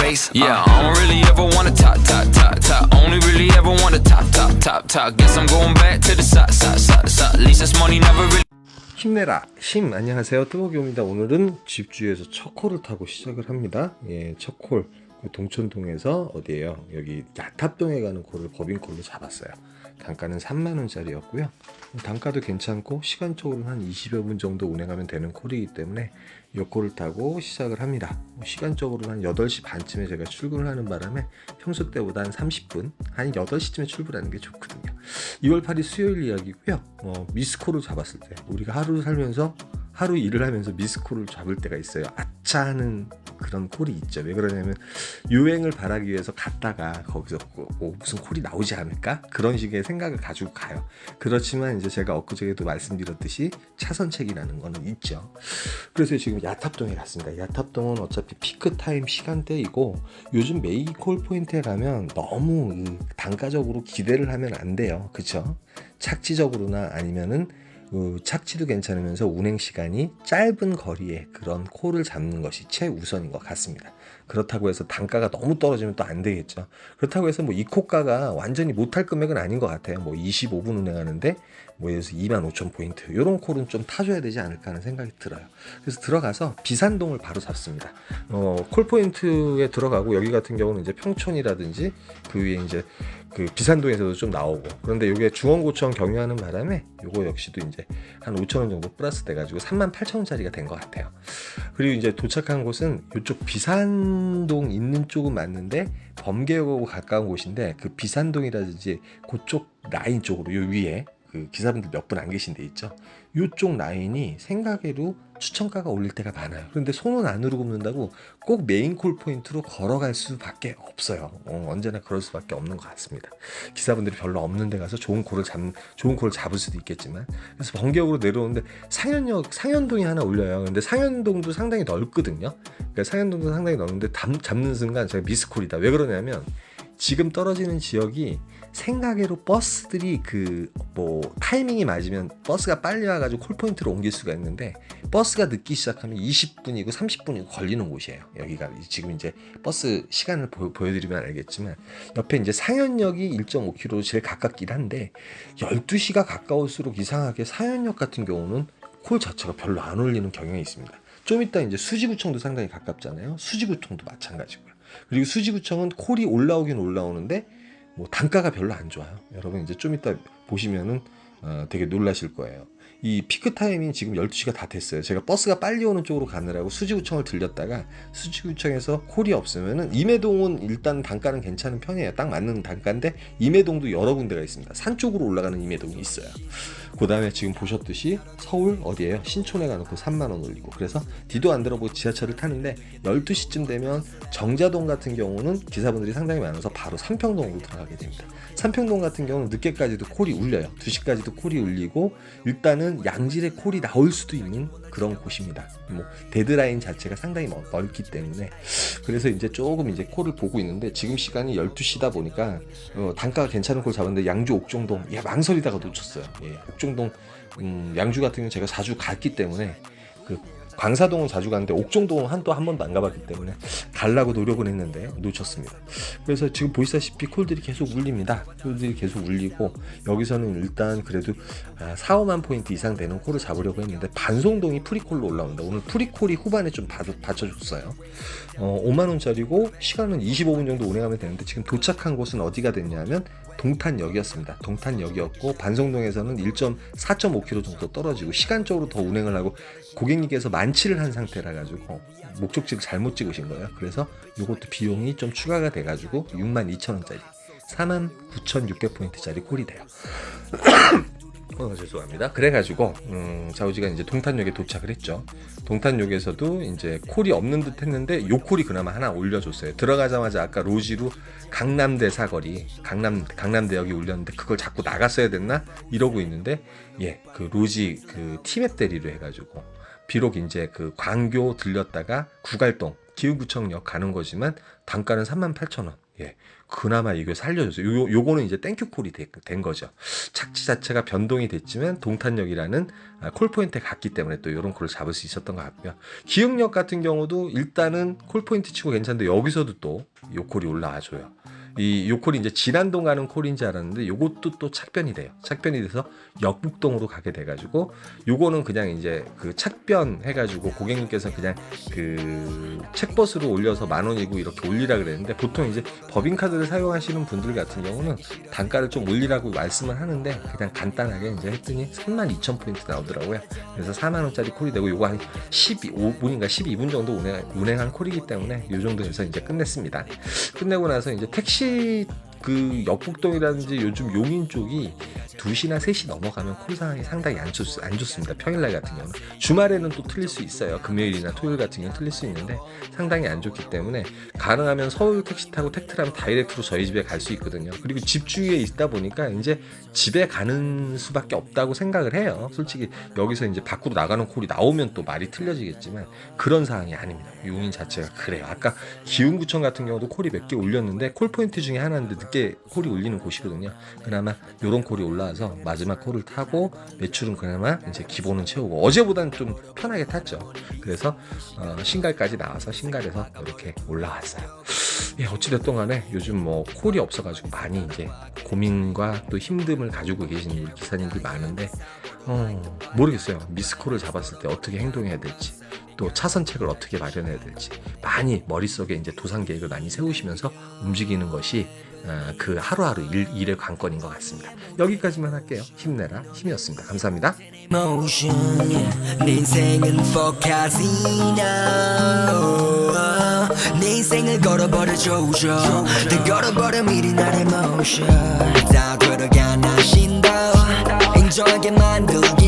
face. Yeah, I don't really ever wanna top, top, top, top. Only really ever wanna top, top, top, top. Guess I'm going back to the side, side, side, side. At least this money never really. 힘내라 힘 안녕하세요 뜨거기입니다 오늘은 집주에서 첫 콜을 타고 시작을 합니다 예, 첫콜 동천동에서 어디에요 여기 야탑동에 가는 콜을 법인콜로 잡았어요 단가는 3만원짜리였고요. 단가도 괜찮고 시간적으로는 한 20여 분 정도 운행하면 되는 콜이기 때문에 이 콜을 타고 시작을 합니다. 시간적으로는 한 8시 반쯤에 제가 출근을 하는 바람에 평소 때보다 한 30분 한 8시쯤에 출발하는 게 좋거든요. 2월 8일 수요일 이야기고요. 어, 미스콜을 잡았을 때 우리가 하루 살면서 하루 일을 하면서 미스콜을 잡을 때가 있어요. 아차 하는 그런 콜이 있죠. 왜 그러냐면 유행을 바라기 위해서 갔다가 거기서 뭐 무슨 콜이 나오지 않을까? 그런 식의 생각을 가지고 가요. 그렇지만 이제 제가 엊그저께도 말씀드렸듯이 차선책이라는 거는 있죠. 그래서 지금 야탑동에 갔습니다. 야탑동은 어차피 피크 타임 시간대이고 요즘 메이 콜 포인트에 가면 너무 단가적으로 기대를 하면 안 돼요. 그쵸? 착지적으로나 아니면은 그 착지도 괜찮으면서 운행 시간이 짧은 거리에 그런 콜을 잡는 것이 최우선인 것 같습니다. 그렇다고 해서 단가가 너무 떨어지면 또 안 되겠죠. 그렇다고 해서 뭐 이 코가가 완전히 못할 금액은 아닌 것 같아요. 뭐 25분 운행하는데 뭐 예를 들어서 2만 5천 포인트 이런 콜은 좀 타줘야 되지 않을까 하는 생각이 들어요. 그래서 들어가서 비산동을 바로 잡습니다. 어, 콜 포인트에 들어가고 여기 같은 경우는 이제 평촌이라든지 그 위에 이제 그 비산동에서도 좀 나오고 그런데 이게 중원고청 경유하는 바람에 요거 역시도 이제 한 5천 원 정도 플러스 돼가지고 3만 8천 원짜리가 된 것 같아요. 그리고 이제 도착한 곳은 이쪽 비산 동 있는 쪽은 맞는데 범계역하고 가까운 곳인데 그 비산동이라든지 그쪽 라인 쪽으로 요 위에 그 기사분들 몇 분 안 계신 데 있죠. 요쪽 라인이 생각외로 추천가가 올릴 때가 많아요. 그런데 손은 안으로 굽는다고 꼭 메인 콜 포인트로 걸어갈 수밖에 없어요. 어, 언제나 그럴 수밖에 없는 것 같습니다. 기사분들이 별로 없는 데 가서 좋은 콜을 잡 좋은 콜을 잡을 수도 있겠지만 그래서 번개역으로 내려오는데 상현역 상현동이 하나 올려요. 근데 상현동도 상당히 넓거든요. 그러니까 상현동도 상당히 넓은데 담, 잡는 순간 제가 미스콜이다. 왜 그러냐면 지금 떨어지는 지역이 생각외로 버스들이 그 뭐 타이밍이 맞으면 버스가 빨리 와가지고 콜포인트로 옮길 수가 있는데 버스가 늦기 시작하면 20분이고 30분이고 걸리는 곳이에요. 여기가 지금 이제 버스 시간을 보, 여드리면 알겠지만 옆에 이제 상현역이 1.5km 제일 가깝긴 한데 12시가 가까울수록 이상하게 상현역 같은 경우는 콜 자체가 별로 안 올리는 경향이 있습니다. 좀 이따 이제 수지구청도 상당히 가깝잖아요. 수지구청도 마찬가지고요. 그리고 수지구청은 콜이 올라오긴 올라오는데 뭐 단가가 별로 안 좋아요. 여러분 이제 좀 이따 보시면은 어, 되게 놀라실 거예요. 이 피크 타임이 지금 12시가 다 됐어요. 제가 버스가 빨리 오는 쪽으로 가느라고 수지구청을 들렸다가 수지구청에서 콜이 없으면은 임해동은 일단 단가는 괜찮은 편이에요. 딱 맞는 단가인데 임해동도 여러 군데가 있습니다. 산 쪽으로 올라가는 임해동이 있어요. 그 다음에 지금 보셨듯이 서울 어디에요? 신촌에 가놓고 3만원 올리고 그래서 뒤도 안 들어보고 지하철을 타는데 12시쯤 되면 정자동 같은 경우는 기사분들이 상당히 많아서 바로 삼평동으로 들어가게 됩니다. 삼평동 같은 경우는 늦게까지도 콜이 울려요. 2시까지도 콜이 울리고 일단 은 양질의 콜이 나올 수도 있는 그런 곳입니다. 뭐 데드라인 자체가 상당히 넓기 때문에 그래서 이제 조금 이제 콜을 보고 있는데 지금 시간이 12시다 보니까 어, 단가가 괜찮은 콜 잡았는데 양주 옥종동 야 망설이다가 놓쳤어요. 예, 옥종동 음, 양주 같은 경우 제가 자주 갔기 때문에 그 광사동은 자주 가는데 옥정동은 한또 한 번도 안 가봤기 때문에 가려고 노력은 했는데 놓쳤습니다. 그래서 지금 보시다시피 콜들이 계속 울립니다. 콜들이 계속 울리고 여기서는 일단 그래도 4, 아, 5만 포인트 이상 되는 콜을 잡으려고 했는데 반송동이 프리콜로 올라온다. 오늘 프리콜이 후반에 좀 받쳐줬어요. 어, 5만 원짜리고 시간은 25분 정도 운행하면 되는데 지금 도착한 곳은 어디가 됐냐면 동탄역이었습니다. 동탄역이었고 반송동에서는 1.4.5km 정도 떨어지고 시간적으로 더 운행을 하고 고객님께서 만취를 한 상태라 가지고 목적지를 잘못 찍으신 거예요. 그래서 이것도 비용이 좀 추가가 돼 가지고 62,000원짜리 49,600포인트짜리 콜이 돼요. 어, 죄송합니다. 그래가지고 음, 자우지가 이제 동탄역에 도착을 했죠. 동탄역에서도 이제 콜이 없는 듯 했는데 요 콜이 그나마 하나 올려줬어요. 들어가자마자 아까 로지로 강남대 사거리, 강남 강남대역이 올렸는데 그걸 자꾸 나갔어야 됐나 이러고 있는데 예, 그 로지 그 티맵 대리로 해가지고 비록 이제 그 광교 들렸다가 구갈동 기흥구청역 가는 거지만 단가는 38,000원. 예. 그나마 이거 살려줘서 요, 요거는 이제 땡큐콜이 된, 된 거죠. 착지 자체가 변동이 됐지만 동탄역이라는 아, 콜포인트에 갔기 때문에 또 이런 콜을 잡을 수 있었던 것 같고요. 기흥역 같은 경우도 일단은 콜포인트 치고 괜찮은데 여기서도 또 요 콜이 올라와줘요. 이 요콜이 이제 진안동 가는 콜인지 알았는데 요것도 또 착변이 돼요. 착변이 돼서 역북동으로 가게 돼가지고 요거는 그냥 이제 그 착변 해가지고 고객님께서 그냥 그 책버스로 올려서 만 원이고 이렇게 올리라 그랬는데 보통 이제 법인카드를 사용하시는 분들 같은 경우는 단가를 좀 올리라고 말씀을 하는데 그냥 간단하게 이제 했더니 3만 2천 포인트 나오더라고요. 그래서 4만 원짜리 콜이 되고 요거 한 12분인가 12분 정도 운행, 운행한 콜이기 때문에 요 정도 해서 이제 끝냈습니다. 끝내고 나서 이제 택시 是 그 역북동이라든지 요즘 용인 쪽이 2시나 3시 넘어가면 콜 상황이 상당히 안, 좋, 안 좋습니다. 평일날 같은 경우는. 주말에는 또 틀릴 수 있어요. 금요일이나 토요일 같은 경우는 틀릴 수 있는데 상당히 안 좋기 때문에 가능하면 서울 택시 타고 택트라면 다이렉트로 저희 집에 갈 수 있거든요. 그리고 집 주위에 있다 보니까 이제 집에 가는 수밖에 없다고 생각을 해요. 솔직히 여기서 이제 밖으로 나가는 콜이 나오면 또 말이 틀려지겠지만 그런 상황이 아닙니다. 용인 자체가 그래요. 아까 기흥구청 같은 경우도 콜이 몇 개 올렸는데 콜 포인트 중에 하나인데 늦게 콜이 올리는 곳이거든요. 그나마 요런 콜이 올라와서 마지막 콜을 타고 매출은 그나마 이제 기본은 채우고 어제보다는 좀 편하게 탔죠. 그래서 어, 신갈까지 나와서 신갈에서 이렇게 올라왔어요. 예, 어찌됐든 간에 요즘 뭐 콜이 없어가지고 많이 이제 고민과 또 힘듦을 가지고 계신 기사님들이 많은데 어, 모르겠어요. 미스콜을 잡았을 때 어떻게 행동해야 될지 또 차선책을 어떻게 마련해야 될지 많이 머릿속에 이제 도상 계획을 많이 세우시면서 움직이는 것이 어, 그 하루하루 일, 일의 관건인 것 같습니다. 여기까지만 할게요. 힘내라 힘이었습니다. 감사합니다. 내 인생을 걸어버려 조져 다 걸어버려 미리 나의 motion 다 들어가 나 신다 인정하게 만들어